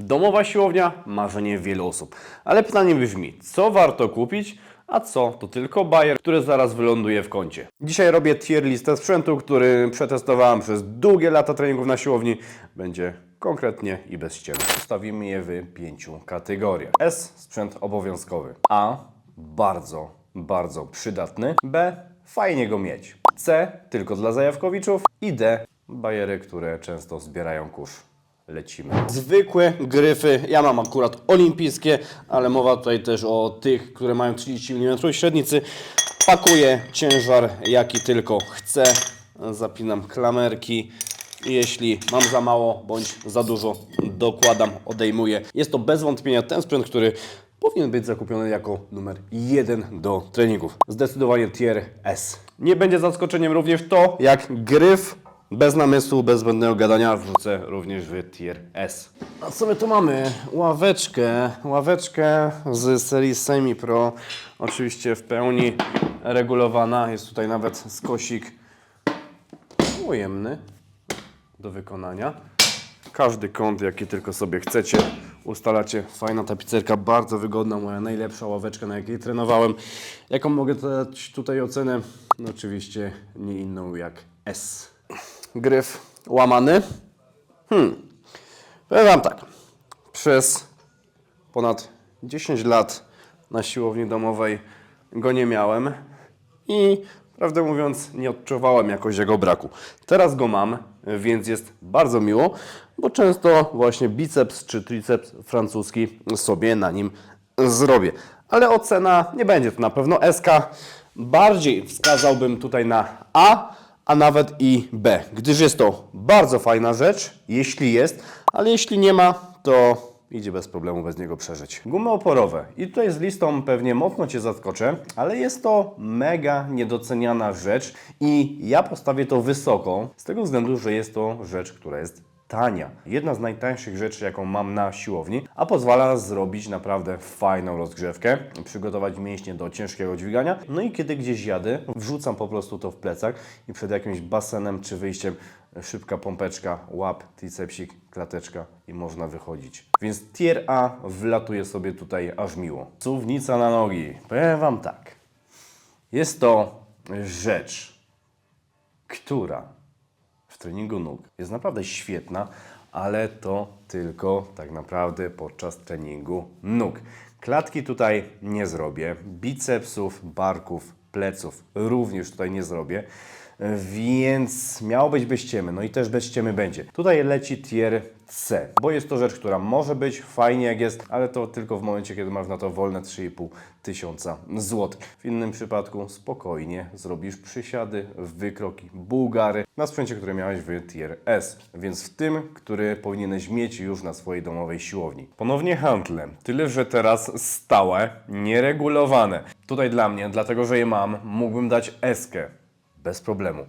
Domowa siłownia, marzenie wielu osób. Ale pytanie brzmi, co warto kupić, a co to tylko bajer, który zaraz wyląduje w kącie. Dzisiaj robię tier listę sprzętu, który przetestowałem przez długie lata treningów na siłowni. Będzie konkretnie i bez ściemy. Ustawimy je w pięciu kategoriach. S sprzęt obowiązkowy. A bardzo, bardzo przydatny. B fajnie go mieć. C tylko dla zajawkowiczów i D bajery, które często zbierają kurz. Lecimy. Zwykłe gryfy, ja mam akurat olimpijskie, ale mowa tutaj też o tych, które mają 30 mm średnicy. Pakuję ciężar jaki tylko chcę, zapinam klamerki. Jeśli mam za mało bądź za dużo, dokładam, odejmuję. Jest to bez wątpienia ten sprzęt, który powinien być zakupiony jako numer jeden do treningów. Zdecydowanie tier S. Nie będzie zaskoczeniem również to, jak gryf bez namysłu, bez zbędnego gadania wrzucę również w tier S. A co my tu mamy? Ławeczkę. Ławeczkę z serii Semi Pro. Oczywiście w pełni regulowana. Jest tutaj nawet skosik ujemny do wykonania. Każdy kąt, jaki tylko sobie chcecie, ustalacie. Fajna tapicerka, bardzo wygodna, moja najlepsza ławeczka, na jakiej trenowałem. Jaką mogę dać tutaj ocenę? No oczywiście nie inną jak S. Gryf łamany. Hmm. Powiem Wam tak. Przez ponad 10 lat na siłowni domowej go nie miałem i prawdę mówiąc nie odczuwałem jakoś jego braku. Teraz go mam, więc jest bardzo miło, bo często właśnie biceps czy triceps francuski sobie na nim zrobię. Ale ocena nie będzie to na pewno SK. Bardziej wskazałbym tutaj na A, a nawet i B, gdyż jest to bardzo fajna rzecz, jeśli jest, ale jeśli nie ma, to idzie bez problemu bez niego przeżyć. Gumy oporowe. I tutaj z listą pewnie mocno Cię zaskoczę, ale jest to mega niedoceniana rzecz i ja postawię to wysoko, z tego względu, że jest to rzecz, która jest tania. Jedna z najtańszych rzeczy, jaką mam na siłowni, a pozwala zrobić naprawdę fajną rozgrzewkę, przygotować mięśnie do ciężkiego dźwigania. No i kiedy gdzieś jadę, wrzucam po prostu to w plecak i przed jakimś basenem czy wyjściem szybka pompeczka, łap, tricepsik, klateczka i można wychodzić. Więc tier A wlatuje sobie tutaj aż miło. Suwnica na nogi. Powiem Wam tak. Jest to rzecz, która treningu nóg jest naprawdę świetna, ale to tylko tak naprawdę podczas treningu nóg. Klatki tutaj nie zrobię, bicepsów, barków, pleców również tutaj nie zrobię, więc miało być bez ściemy, no i też bez ściemy będzie. Tutaj leci tier C, bo jest to rzecz, która może być fajnie jak jest, ale to tylko w momencie, kiedy masz na to wolne 3,5 tysiąca złotych. W innym przypadku spokojnie zrobisz przysiady, wykroki, bułgary na sprzęcie, który miałeś w tier S, więc w tym, który powinieneś mieć już na swojej domowej siłowni. Ponownie handlem, tyle że teraz stałe, nieregulowane. Tutaj dla mnie, dlatego że je mam, mógłbym dać eskę bez problemu,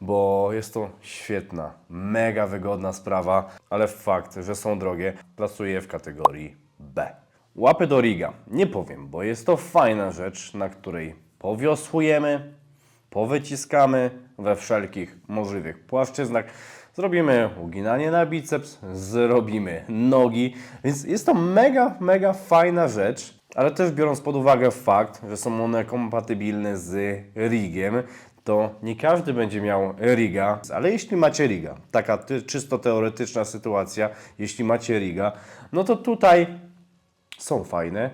bo jest to świetna, mega wygodna sprawa, ale fakt, że są drogie, plasuję w kategorii B. Łapy do riga. Nie powiem, bo jest to fajna rzecz, na której powiosłujemy, powyciskamy we wszelkich możliwych płaszczyznach. Zrobimy uginanie na biceps, zrobimy nogi, więc jest to mega, mega fajna rzecz, ale też biorąc pod uwagę fakt, że są one kompatybilne z rigiem, to nie każdy będzie miał riga, ale jeśli macie riga, taka czysto teoretyczna sytuacja, jeśli macie riga, no to tutaj są fajne,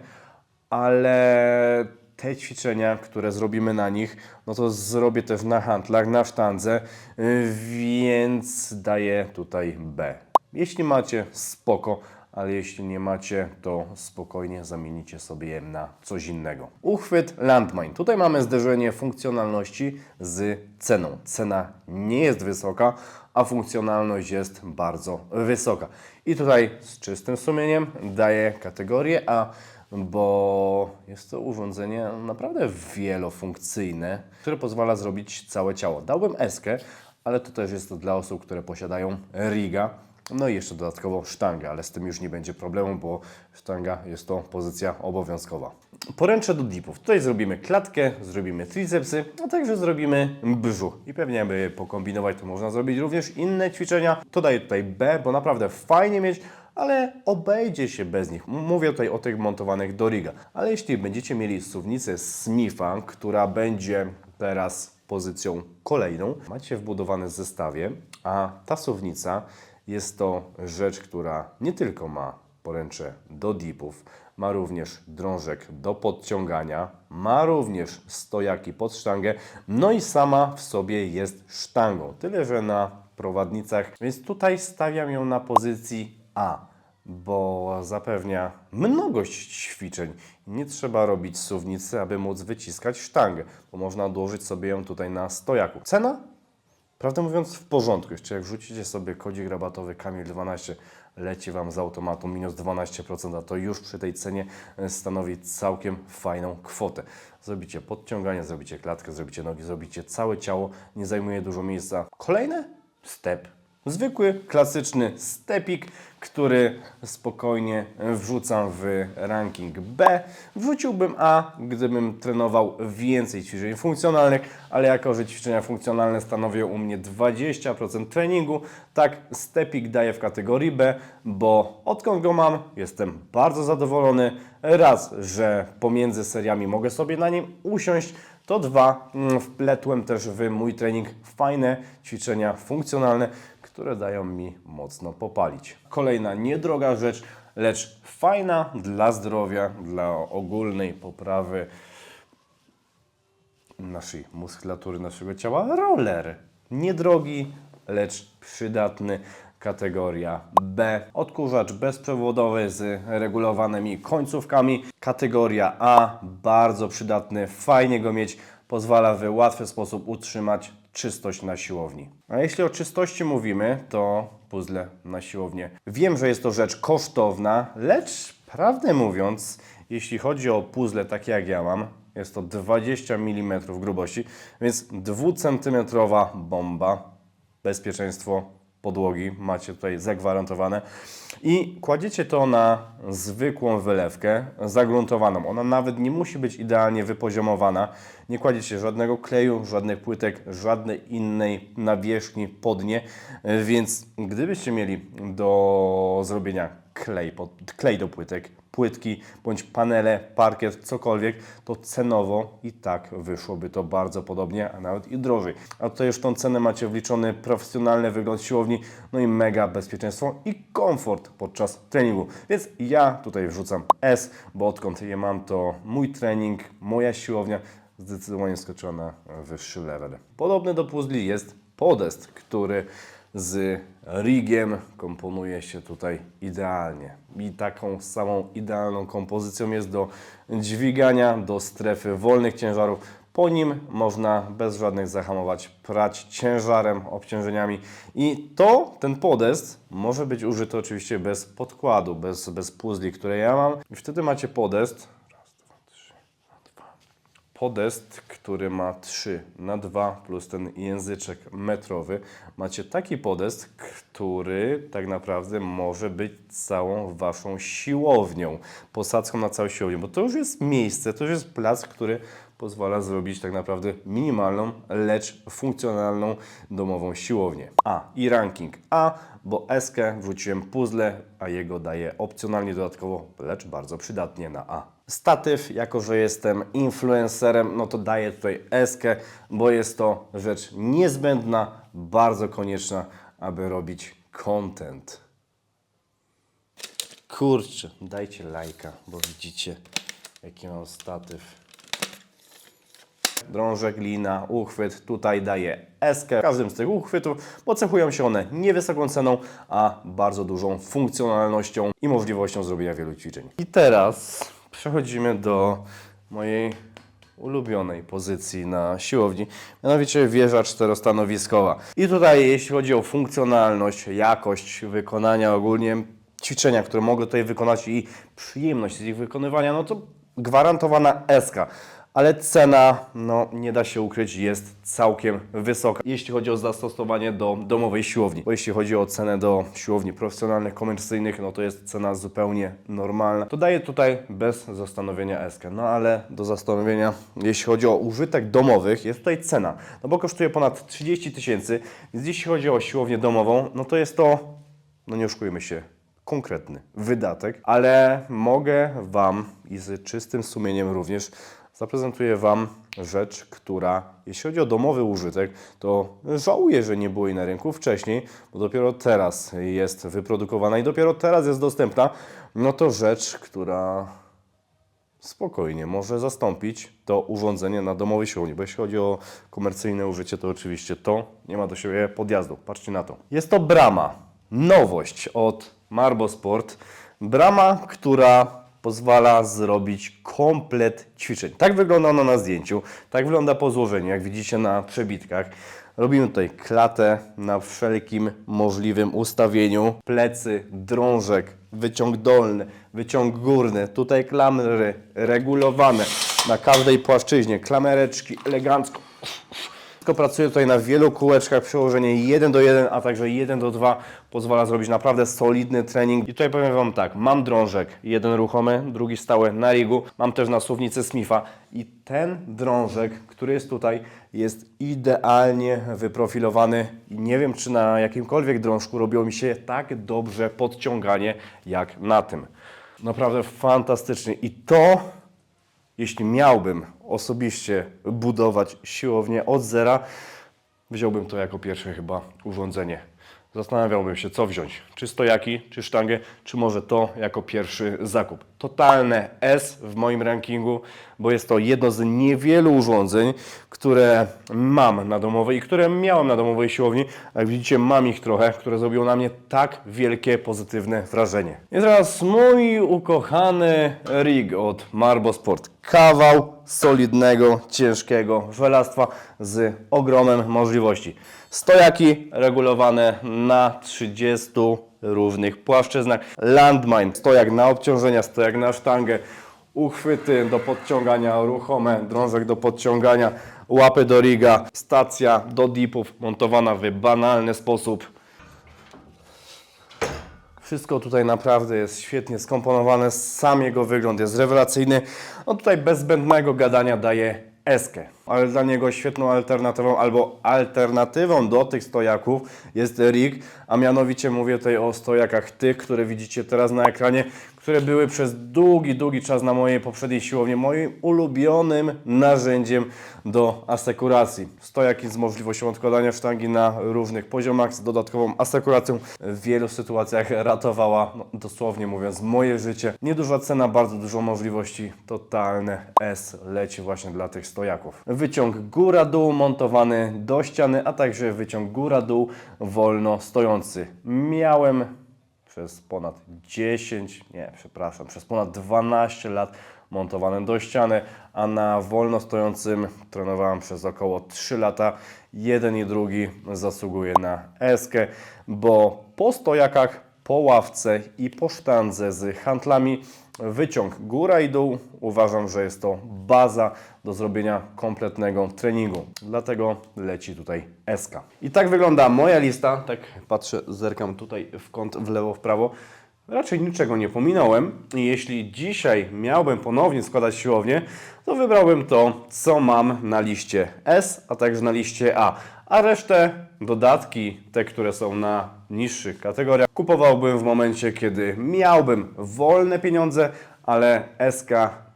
ale te ćwiczenia, które zrobimy na nich, no to zrobię też na handlach, na sztandze, y, więc daję tutaj B. Jeśli macie, spoko, ale jeśli nie macie, to spokojnie zamienicie sobie je na coś innego. Uchwyt Landmine. Tutaj mamy zderzenie funkcjonalności z ceną. Cena nie jest wysoka, a funkcjonalność jest bardzo wysoka. I tutaj z czystym sumieniem daję kategorię A, bo jest to urządzenie naprawdę wielofunkcyjne, które pozwala zrobić całe ciało. Dałbym eskę, ale to też jest to dla osób, które posiadają riga, No i jeszcze dodatkowo sztangę, ale z tym już nie będzie problemu, bo sztanga jest to pozycja obowiązkowa. Poręcze do dipów. Tutaj zrobimy klatkę, zrobimy tricepsy, a także zrobimy brzuch. I pewnie, aby pokombinować, to można zrobić również inne ćwiczenia. To daje tutaj B, bo naprawdę fajnie mieć ale obejdzie się bez nich. Mówię tutaj o tych montowanych do riga. Ale jeśli będziecie mieli suwnicę Smitha, która będzie teraz pozycją kolejną, macie wbudowane zestawie, a ta suwnica jest to rzecz, która nie tylko ma poręcze do dipów, ma również drążek do podciągania, ma również stojaki pod sztangę, no i sama w sobie jest sztangą. Tyle, że na prowadnicach, więc tutaj stawiam ją na pozycji A, bo zapewnia mnogość ćwiczeń. Nie trzeba robić suwnicy, aby móc wyciskać sztangę, bo można odłożyć sobie ją tutaj na stojaku. Cena? Prawdę mówiąc, w porządku. Jeszcze jak wrzucicie sobie kodzik rabatowy Kamil 12, leci Wam z automatu minus 12%, a to już przy tej cenie e, stanowi całkiem fajną kwotę. Zrobicie podciąganie, zrobicie klatkę, zrobicie nogi, zrobicie całe ciało, nie zajmuje dużo miejsca. Kolejne? Step. Zwykły, klasyczny stepik, który spokojnie wrzucam w ranking B. Wrzuciłbym A, gdybym trenował więcej ćwiczeń funkcjonalnych, ale jako, że ćwiczenia funkcjonalne stanowią u mnie 20% treningu, tak stepik daję w kategorii B, bo odkąd go mam, jestem bardzo zadowolony. Raz, że pomiędzy seriami mogę sobie na nim usiąść, to dwa, mm, wpletłem też w mój trening fajne ćwiczenia funkcjonalne, które dają mi mocno popalić. Kolejna niedroga rzecz, lecz fajna dla zdrowia, dla ogólnej poprawy naszej muskulatury, naszego ciała, roller. Niedrogi, lecz przydatny. Kategoria B. Odkurzacz bezprzewodowy z regulowanymi końcówkami. Kategoria A. Bardzo przydatny, fajnie go mieć. Pozwala w łatwy sposób utrzymać czystość na siłowni. A jeśli o czystości mówimy, to puzzle na siłownię. Wiem, że jest to rzecz kosztowna, lecz prawdę mówiąc, jeśli chodzi o puzzle takie jak ja mam, jest to 20 mm grubości, więc 2 cm bomba, bezpieczeństwo podłogi macie tutaj zagwarantowane i kładziecie to na zwykłą wylewkę zagruntowaną. Ona nawet nie musi być idealnie wypoziomowana. Nie kładziecie żadnego kleju, żadnych płytek, żadnej innej nawierzchni pod nie, więc gdybyście mieli do zrobienia klej, pod, klej do płytek, płytki bądź panele, parkiet, cokolwiek, to cenowo i tak wyszłoby to bardzo podobnie, a nawet i drożej. A tutaj już tą cenę macie wliczony profesjonalny wygląd siłowni, no i mega bezpieczeństwo i komfort podczas treningu. Więc ja tutaj wrzucam S, bo odkąd je mam, to mój trening, moja siłownia zdecydowanie skoczyła na wyższy level. Podobny do puzli jest podest, który z rigiem komponuje się tutaj idealnie. I taką samą idealną kompozycją jest do dźwigania, do strefy wolnych ciężarów. Po nim można bez żadnych zahamować prać ciężarem, obciążeniami. I to, ten podest, może być użyty oczywiście bez podkładu, bez, bez puzli, które ja mam. I wtedy macie podest, podest, który ma 3 na 2 plus ten języczek metrowy. Macie taki podest, który tak naprawdę może być całą waszą siłownią, posadzką na całą siłownię, bo to już jest miejsce, to już jest plac, który pozwala zrobić tak naprawdę minimalną, lecz funkcjonalną domową siłownię. A i ranking A, bo S wrzuciłem puzzle, a jego daję opcjonalnie dodatkowo, lecz bardzo przydatnie na A. Statyw, jako że jestem influencerem, no to daję tutaj S, bo jest to rzecz niezbędna, bardzo konieczna, aby robić content. Kurczę, dajcie lajka, bo widzicie, jaki mam statyw drążek, lina, uchwyt. Tutaj daję eskę. W każdym z tych uchwytów pocechują się one niewysoką ceną, a bardzo dużą funkcjonalnością i możliwością zrobienia wielu ćwiczeń. I teraz przechodzimy do mojej ulubionej pozycji na siłowni, mianowicie wieża czterostanowiskowa. I tutaj jeśli chodzi o funkcjonalność, jakość wykonania ogólnie, ćwiczenia, które mogę tutaj wykonać i przyjemność z ich wykonywania, no to gwarantowana eska. Ale cena, no nie da się ukryć, jest całkiem wysoka, jeśli chodzi o zastosowanie do domowej siłowni. Bo jeśli chodzi o cenę do siłowni profesjonalnych, komercyjnych, no to jest cena zupełnie normalna. To daje tutaj bez zastanowienia eskę. No ale do zastanowienia, jeśli chodzi o użytek domowych, jest tutaj cena, no bo kosztuje ponad 30 tysięcy, więc jeśli chodzi o siłownię domową, no to jest to, no nie oszukujmy się, konkretny wydatek, ale mogę Wam i z czystym sumieniem również zaprezentuję Wam rzecz, która, jeśli chodzi o domowy użytek, to żałuję, że nie było jej na rynku wcześniej, bo dopiero teraz jest wyprodukowana i dopiero teraz jest dostępna. No to rzecz, która spokojnie może zastąpić to urządzenie na domowej siłowni, bo jeśli chodzi o komercyjne użycie, to oczywiście to nie ma do siebie podjazdu. Patrzcie na to. Jest to brama, nowość od Marbo Sport. Brama, która pozwala zrobić komplet ćwiczeń. Tak wygląda ona na zdjęciu, tak wygląda po złożeniu, jak widzicie na przebitkach. Robimy tutaj klatę na wszelkim możliwym ustawieniu. Plecy, drążek, wyciąg dolny, wyciąg górny. Tutaj klamery regulowane na każdej płaszczyźnie. Klamereczki elegancko. Wszystko pracuje tutaj na wielu kółeczkach, przełożenie 1 do 1, a także 1 do 2 pozwala zrobić naprawdę solidny trening. I tutaj powiem Wam tak, mam drążek, jeden ruchomy, drugi stały na rigu, mam też na suwnicy Smitha. I ten drążek, który jest tutaj, jest idealnie wyprofilowany. I nie wiem, czy na jakimkolwiek drążku robiło mi się tak dobrze podciąganie jak na tym. Naprawdę fantastycznie i to jeśli miałbym osobiście budować siłownię od zera, wziąłbym to jako pierwsze chyba urządzenie. Zastanawiałbym się, co wziąć. Czy stojaki, czy sztangę, czy może to jako pierwszy zakup. Totalne S w moim rankingu, bo jest to jedno z niewielu urządzeń, które mam na domowej i które miałem na domowej siłowni. Jak widzicie, mam ich trochę, które zrobiły na mnie tak wielkie, pozytywne wrażenie. I teraz mój ukochany rig od Marbo Sport. Kawał solidnego, ciężkiego żelastwa z ogromem możliwości. Stojaki regulowane na 30 różnych płaszczyznach. Landmine, stojak na obciążenia, stojak na sztangę, uchwyty do podciągania ruchome, drążek do podciągania, łapy do riga, stacja do dipów montowana w banalny sposób. Wszystko tutaj naprawdę jest świetnie skomponowane, sam jego wygląd jest rewelacyjny. No tutaj bez zbędnego gadania daje eskę, ale dla niego świetną alternatywą albo alternatywą do tych stojaków jest rig, a mianowicie mówię tutaj o stojakach tych, które widzicie teraz na ekranie, które były przez długi, długi czas na mojej poprzedniej siłowni moim ulubionym narzędziem do asekuracji. Stojaki z możliwością odkładania sztangi na różnych poziomach z dodatkową asekuracją w wielu sytuacjach ratowała, no, dosłownie mówiąc, moje życie. Nieduża cena, bardzo dużo możliwości, totalne S leci właśnie dla tych stojaków. Wyciąg góra-dół montowany do ściany, a także wyciąg góra-dół wolno stojący. Miałem przez ponad 10, nie, przepraszam, przez ponad 12 lat montowane do ściany, a na wolno stojącym trenowałem przez około 3 lata. Jeden i drugi zasługuje na eskę, bo po stojakach, po ławce i po sztandze z handlami wyciąg góra i dół uważam, że jest to baza do zrobienia kompletnego treningu. Dlatego leci tutaj SK. I tak wygląda moja lista. Tak patrzę, zerkam tutaj w kąt w lewo, w prawo. Raczej niczego nie pominąłem. Jeśli dzisiaj miałbym ponownie składać siłownię, to wybrałbym to, co mam na liście S, a także na liście A. A resztę, dodatki, te, które są na niższych kategoriach, kupowałbym w momencie, kiedy miałbym wolne pieniądze, ale SK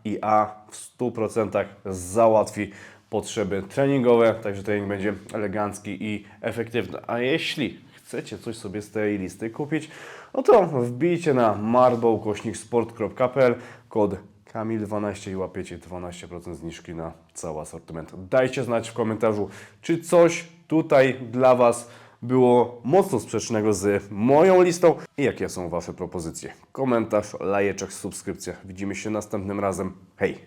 i A w 100% załatwi potrzeby treningowe, także trening będzie elegancki i efektywny. A jeśli chcecie coś sobie z tej listy kupić, no to wbijcie na marbołkośniksport.pl kod Kamil12 i łapiecie 12% zniżki na cały asortyment. Dajcie znać w komentarzu, czy coś tutaj dla Was było mocno sprzecznego z moją listą i jakie są Wasze propozycje. Komentarz, lajeczek, subskrypcja. Widzimy się następnym razem. Hej!